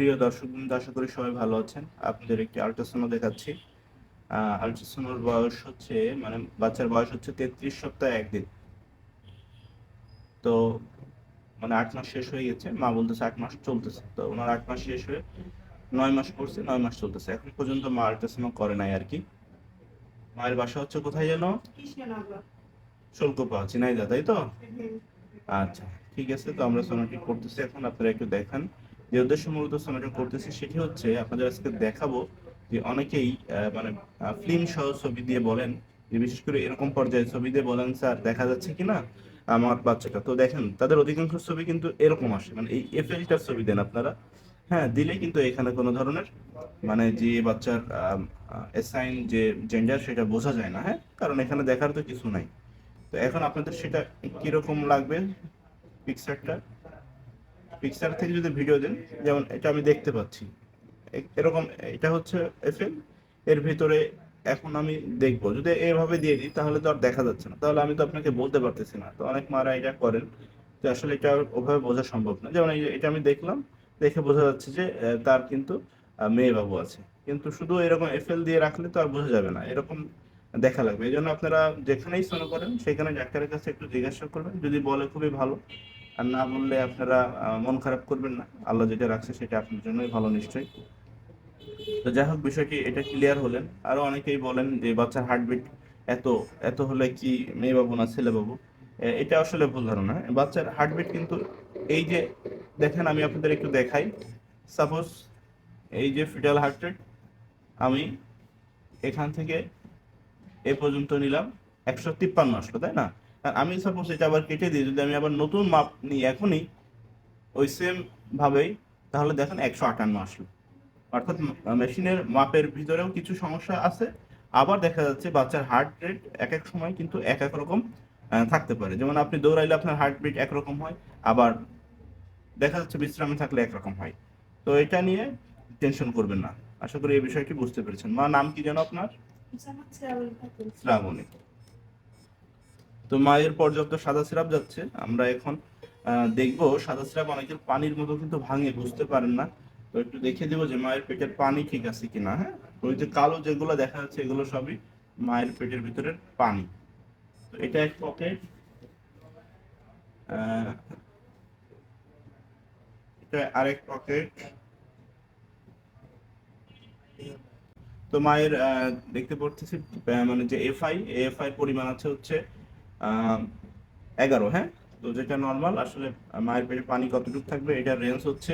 প্রিয় দর্শক বৃন্দ আশা করি সবাই ভালো আছেন। আপনাদের একটি আল্ট্রাসাউন্ড দেখাচ্ছি। আল্ট্রাসাউন্ডের বয়স হচ্ছে মানে বাচ্চার বয়স হচ্ছে তেত্রিশ সপ্তাহ একদিন। তো মানে আট মাস শেষ হয়ে গেছে মা বলতেছে আট মাস চলতেছে। তো ওনার আট মাস শেষ হয়ে নয় মাস পড়ছে নয় মাস চলতেছে। এখন পর্যন্ত মা আল্ট্রাসাউন্ড করে নাই আর কি। মায়ের বাসা হচ্ছে কোথায় যেন? শুল্কপা চিনাইদা তাই তো? আচ্ছা ঠিক আছে তো আমরা সোনাটি করতেছি। এখন আপনারা একটু দেখান। যে উদ্দেশ্য মূলত সোনাটি করতেছি সেটি হচ্ছে আপনাদের আজকে দেখাবো যে অনেকেই মানে ফিল্ম সহ ছবি দিয়ে বলেন, যে বিশেষ করে এরকম পর্যায়ে ছবি দিয়ে বলেন, স্যার, দেখা যাচ্ছে কি না আমার বাচ্চাটা? তো দেখেন, তাদের অধিকাংশ ছবি কিন্তু এরকম আসে মানে এই এফএলটার ছবি দেন আপনারা। হ্যাঁ দিলে কিন্তু এখানে কোনো ধরনের মানে যে বাচ্চার অ্যাসাইন যে জেন্ডার সেটা বোঝা যায় না হ্যাঁ? কারণ এখানে দেখার তো কিছু নাই। তো এখন আপনাদের সেটা কীরকম লাগবে পিকচারটা পিকচার থেকে যদি ভিডিও দেন, যেমন এটা আমি দেখতে পাচ্ছি। এরকম, এটা হচ্ছে এফএল এর ভিতরে এখন আমি দেখব। যদি এভাবে দিয়ে দিই, তাহলে তো আর দেখা যাচ্ছে না। তাহলে আমি তো আপনাকে বলতে পারতেছি না। তো অনেক মারা এটা করেন যে আসলে এটা ওভাবে বোঝা সম্ভব না। যেমন এটা আমি দেখলাম, দেখে বোঝা যাচ্ছে যে তার কিন্তু মেয়ে বাবু আছে। কিন্তু শুধু এরকম এফএল দিয়ে রাখলে তো আর বোঝা যাবে না। এরকম দেখা লাগবে। এই জন্য আপনারা যেখানেই শোনা করেন, সেখানে ডাক্তারের কাছে একটু জিজ্ঞাসা করবেন। যদি বলে খুবই ভালো আর না বললে আপনারা মন খারাপ করবেন না। আল্লাহ যেটা রাখছে সেটা আপনার জন্যই ভালো নিশ্চয়ই। তো যাই হোক, বিষয়টি এটা ক্লিয়ার হলেন। আরও অনেকেই বলেন যে, বাচ্চার হার্টবিট এত এত হলে কি মেয়ে বাবু না ছেলে বাবু এটা আসলে ভুল ধারণা। বাচ্চার হার্টবিট কিন্তু এই যে, দেখেন আমি আপনাদের একটু দেখাই। সাপোজ এই যে ফিটাল হার্ট রেট আমি এখান থেকে এ পর্যন্ত নিলাম, একশো তিপ্পান্ন আসলো, তাই না? আর আমি সাপোজ এটা আবার কেটে দিই যদি আমি আবার নতুন মাপ নিই এখনই ওই সেম ভাবেই তাহলে দেখেন একশো আটান্ন আসলো। অর্থাৎ মেশিনের মাপের ভিতরেও কিছু সমস্যা আছে। আবার দেখা যাচ্ছে বাচ্চার হার্ট রেট এক এক সময় কিন্তু এক এক রকম থাকতে পারে। যেমন আপনি দৌড়াইলে আপনার হার্ট বিট একরকম হয় আবার দেখা যাচ্ছে বিশ্রামে থাকলে একরকম হয়। তো এটা নিয়ে টেনশন করবেন না। আশা করি এই বিষয়টি বুঝতে পেরেছেন। মা নাম কি যেন আপনার। শ্রাবণী। তো মায়ের পর্যাপ্ত সাদা সিরাপ যাচ্ছে। আমরা এখন দেখব সাদা সিরাপ অনেকের পানির মতো কিন্তু ভাঙে, বুঝতে পারেন না। তো একটু দেখে দেবো যে মায়ের পেটের পানি ঠিক আছে কিনা হ্যাঁ? ওই যে কালো যেগুলো দেখা যাচ্ছে এগুলো সবই মায়ের পেটের ভিতরের পানি। তো এটা এক পকেট এটা আরেক পকেট তো মায়ের দেখতে পড়তেছি মানে যে এফআই এফআই পরিমাণ আছে হচ্ছে এগারো হ্যাঁ? তো যেটা নর্মাল আসলে মায়ের পেটে পানি কতটুকু থাকবে, এটার রেঞ্জ হচ্ছে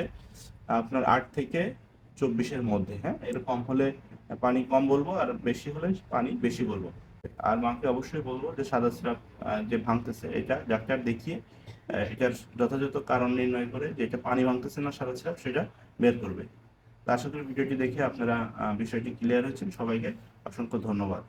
আপনার আট থেকে চব্বিশের মধ্যে হ্যাঁ? এর কম হলে পানি কম বলব আর বেশি হলে পানি বেশি বলব। আর মাকে অবশ্যই বলব যে সাদা সিরাপ যে ভাঙতেছে এটা ডাক্তার দেখিয়ে এটার যথাযথ কারণ নির্ণয় করে যে এটা পানি ভাঙতেছে না সাদা সিরাপ, সেটা বের করবে। আশা করি ভিডিওটি দেখে আপনারা বিষয়টি ক্লিয়ার হয়েছেন। সবাইকে অসংখ্য ধন্যবাদ।